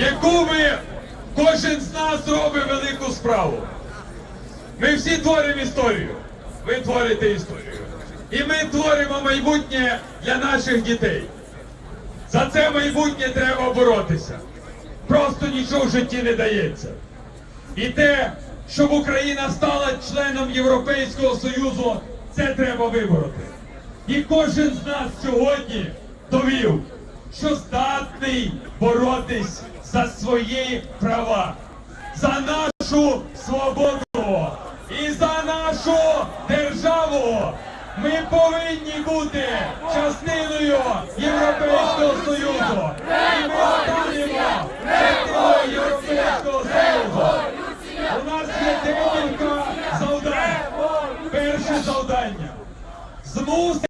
яку ми кожен з нас робить велику справу. Ми всі творимо історію. Ви творите історію. І ми творимо майбутнє для наших дітей. За це майбутнє треба боротися. Просто нічого в житті не дається. І те, щоб Україна стала членом Європейського Союзу, це треба вибороти. І кожен з нас сьогодні довів, що здатний боротись за свої права, за нашу свободу і за нашу державу. Ми повинні бути частиною Європейського Союзу. І ми станемо частиною Європейського Союзу. У нас є декілька завдань. Перше завдання змусити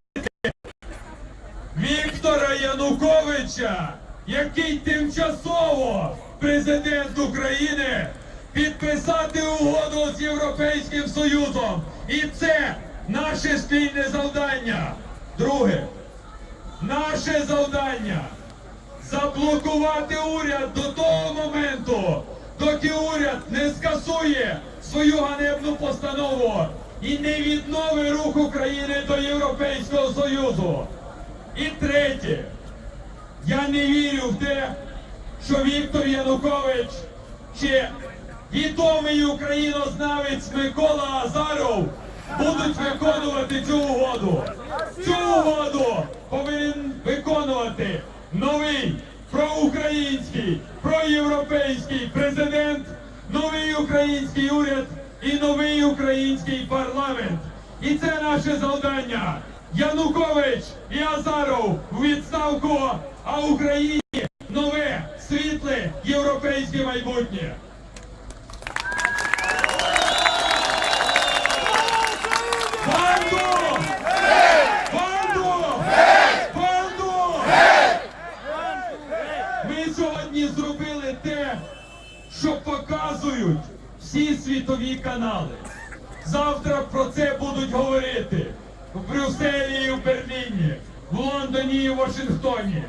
Віктора Януковича, який тимчасово президент України, підписати угоду з Європейським Союзом. І це наше спільне завдання. Друге, наше завдання заблокувати уряд до того моменту, доки уряд не скасує свою ганебну постанову і не відновить рух України до Європейського Союзу. І третє, я не вірю в те, що Віктор Янукович чи відомий українознавець Микола Азаров будуть виконувати цю угоду. Цю угоду повинен виконувати новий проукраїнський, проєвропейський президент, новий український уряд і новий український парламент. І це наше завдання. Янукович і Азаров в відставку, а Україні нове світле європейське майбутнє. Що показують всі світові канали. Завтра про це будуть говорити в Брюсселі і в Берліні, в Лондоні і в Вашингтоні.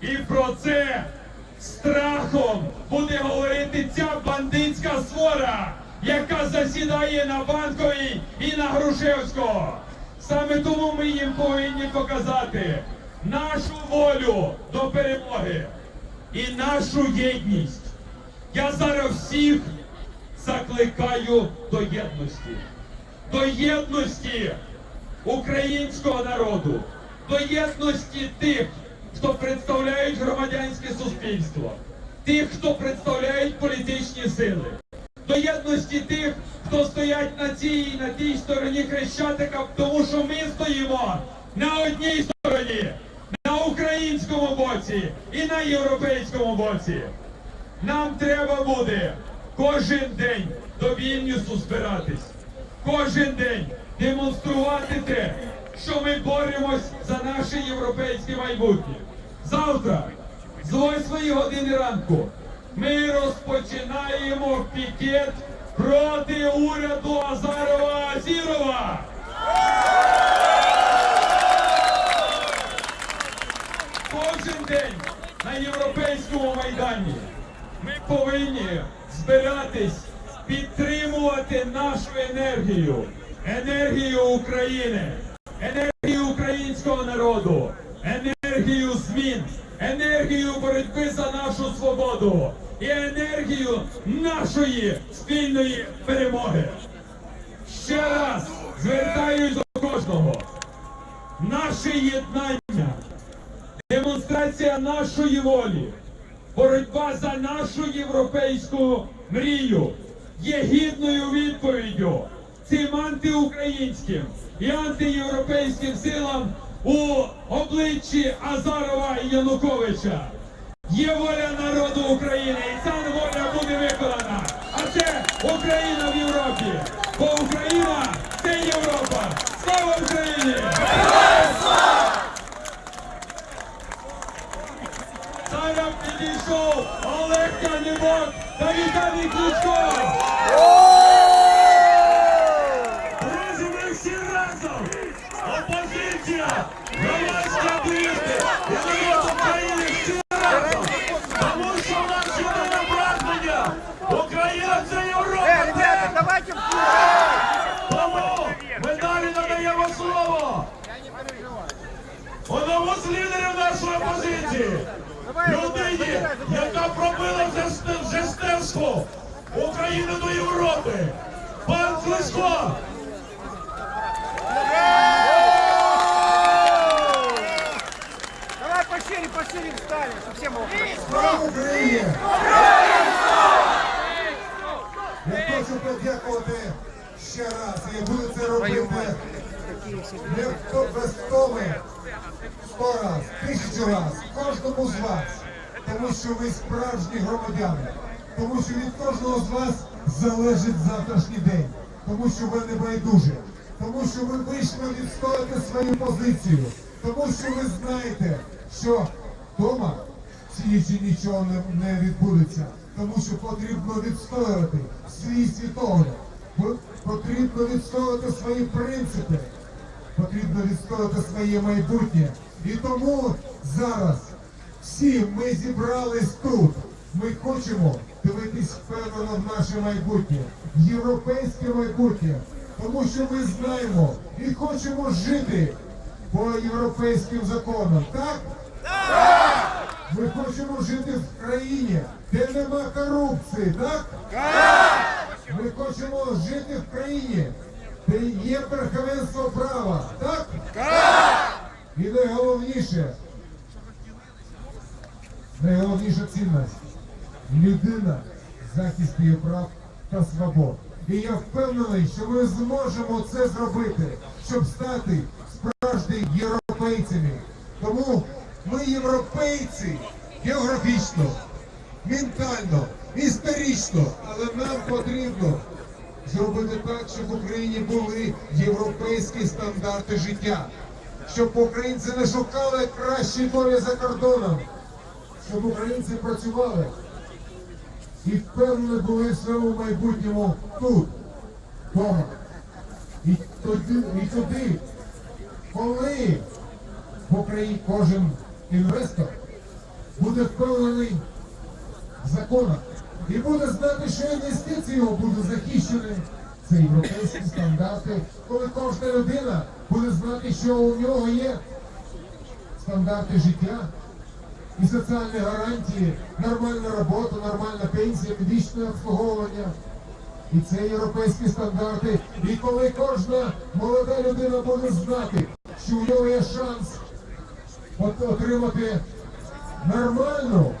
І про це страхом буде говорити ця бандитська свора, яка засідає на Банковій і на Грушевського. Саме тому ми їм повинні показати нашу волю до перемоги і нашу єдність. Я зараз всіх закликаю до єдності, до єдності українського народу, до єдності тих, хто представляють громадянське суспільство, тих, хто представляють політичні сили, до єдності тих, хто стоять на цій і на тій стороні хрещатика, тому що ми стоїмо на одній стороні, на українському боці і на європейському боці. Нам треба буде кожен день до Вільнюсу збиратись, кожен день демонструвати те, що ми боремось за наше європейське майбутнє. Завтра, з 8 години ранку, ми розпочинаємо пікет проти уряду Азарова Азірова. Кожен день на європейському майдані ми повинні збиратись, підтримувати нашу енергію, енергію України, енергію українського народу, енергію змін, енергію боротьби за нашу свободу і енергію нашої спільної перемоги. Ще раз звертаюсь до кожного. Наше єднання демонстрація нашої волі, боротьба за нашу європейську мрію є гідною відповіддю цим антиукраїнським і антиєвропейським силам у обличчі Азарова і Януковича. Є воля народу України, і ця воля буде виконана. А це Україна в Європі. Бо Україна це Європа. Слава Україні! Зараз підійшов Олег Канівок та Віталій Кличко. Друзі, ми всі разом! Опозиція! Громадські активісти! І народ України всі разом! Тому що наша єдине прагнення! Україна це Європа! Э, ребята, це! давайте Тому ми далі надаємо слово одному з лідерів нашої опозиції, людині, яка пробила ст- України до Європи. Пан Кличко! Давай пошире, пошире встали, чтобы все было. Слава Україні! Я хочу подякувати ще раз. Я буду це робити не без втоми сто раз, тисячу раз, кожному з вас. Тому що ви справжні громадяни. Тому що від кожного з вас залежить завтрашній день. Тому що ви не байдужі. Тому що ви вийшли відстояти свою позицію. Тому що ви знаєте, що вдома сидячи нічого не, не відбудеться. Тому що потрібно відстоювати свій світогляд. По- Потрібно відстоювати свої принципи. Потрібно відстояти своє майбутнє. І тому зараз всі ми зібрались тут. Ми хочемо дивитись впевнено в наше майбутнє, в європейське майбутнє, тому що ми знаємо і хочемо жити по європейським законам. Так? Ми хочемо жити в країні, де нема корупції, так? Ми хочемо жити в країні, де є верховенство права, так? І найголовніше, найголовніша цінність людина, захист її прав та свобод. І я впевнений, що ми зможемо це зробити, щоб стати справжніми європейцями. Тому ми європейці географічно, ментально, історично, але нам потрібно зробити так, щоб в Україні були європейські стандарти життя, щоб українці не шукали кращої долі за кордоном, щоб українці працювали і впевнені були в своєму майбутньому тут, вдома. І тоді, і туди, коли в Україні кожен інвестор буде впевнений в законах і буде знати, що інвестиції його будуть захищені. Це європейські стандарти, коли кожна людина буде знати, що у нього є стандарти життя і соціальні гарантії, нормальна робота, нормальна пенсія, медичне обслуговування. І це європейські стандарти. І коли кожна молода людина буде знати, що у нього є шанс отримати нормальну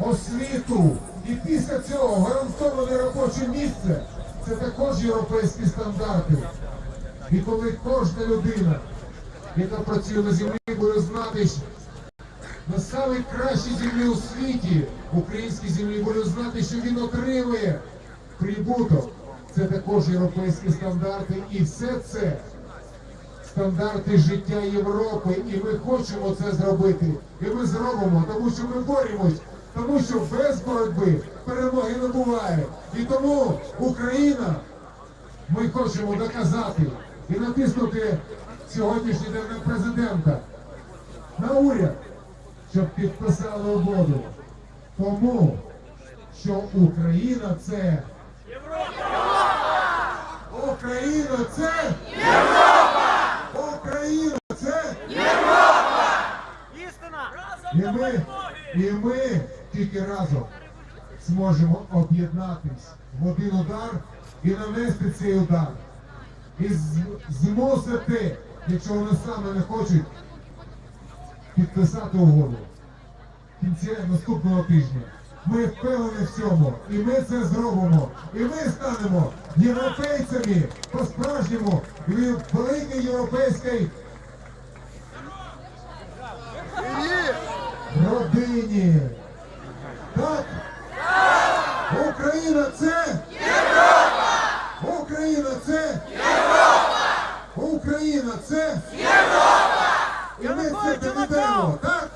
освіту і після цього гарантоване робоче місце, це також європейські стандарти. І коли кожна людина, яка працює на землі, буде знати, що на самій кращій землі у світі, українській землі, буде знати, що він отримує прибуток. Це також європейські стандарти. І все це стандарти життя Європи. І ми хочемо це зробити. І ми зробимо, тому що ми боремось, тому що без боротьби перемоги не буває. І тому Україна, ми хочемо доказати і натиснути сьогоднішній день на президента на уряд, щоб підписали угоду. Тому що Україна це Європа! Україна це Європа! Україна це Истина! і ми, і ми тільки разом зможемо об'єднатись в один удар і нанести цей удар. І змусити, якщо вони саме не хочуть, підписати угоду в кінці наступного тижня. Ми впевнені в цьому, і ми це зробимо. І ми станемо європейцями по-справжньому і в великій європейській родині. Так? Україна це Європа! Україна це Європа! Україна це Європа! І ми це доведемо, так?